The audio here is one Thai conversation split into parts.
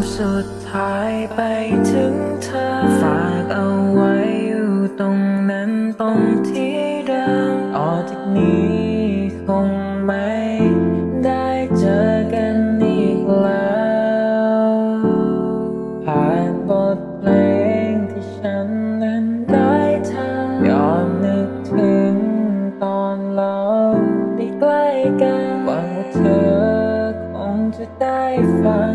ำสุดท้ายไปถึงเธอ ฝากเอาไว้อยู่ตรงนั้นตรงที่เดิมต่อจากนี้คงไม่ได้เจอกันอีกแล้ว ผ่านบทเพลงที่ฉันนั้นได้ทำย้อนนึกถึงตอนเราได้ใกล้กันหวังว่าเธอคงจะได้ฟัง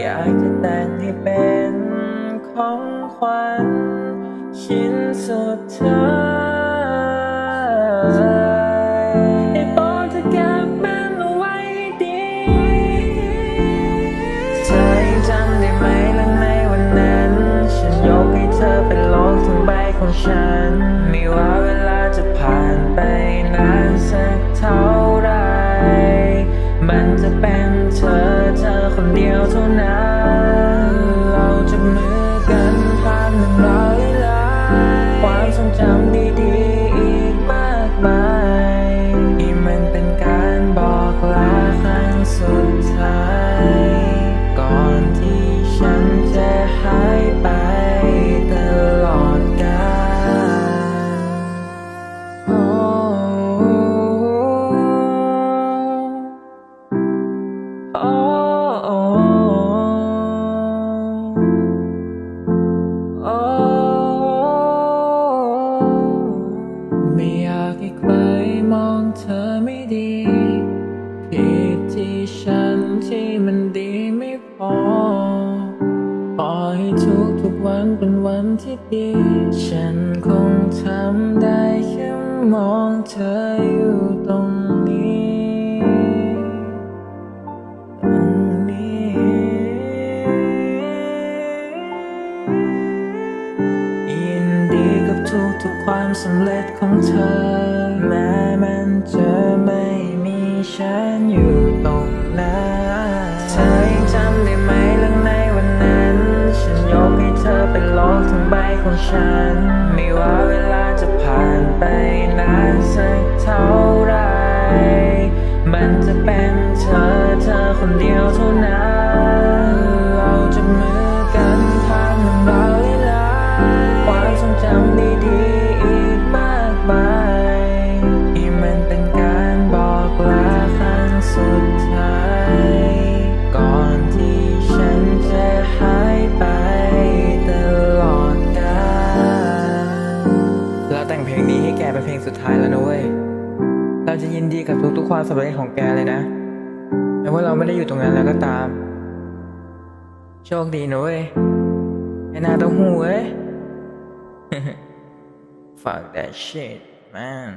อยากจะแต่งให้เป็นของขวัญชิ้นสุดท้ายให้โปรดเธอเก็บมันเอาไว้ดี เธอยังจำได้ไหมและในวันนั้น ฉันยกให้เธอเป็นโลกทั้งใบของฉัน ไม่ว่าเวลาจะผ่านไปนานสักเท่าไร มันจะเป็น รงจำดีๆอีกมากมายที่มันเป็นการบอกลาครั้งสุดท้าย ก่อนที่ฉันจะหายไปตลอดกาลโอ้โอ้ เป็นวันที่ดี ฉันคงทำได้แค่มองเธออยู่ตรงนี้ตรงนี้ ยินดีกับทุกทุกๆความสำเร็จของเธอ แม้มันจะไม่มีฉันอยู่ ของฉัน ไม่ว่าเวลาจะผ่านไปนานสักเท่าไร มันจะเป็นเธอเธอคนเดียวายแล้วนะเว้ย เราจะยินดีกับทุกๆความสำเร็จของแกเลยนะแม้ว่าเราไม่ได้อยู่ตรงนั้นแล้วก็ตาม โชคดีนะเว้ยไอ้หนาต้องหูเว้ย Fuck that shit man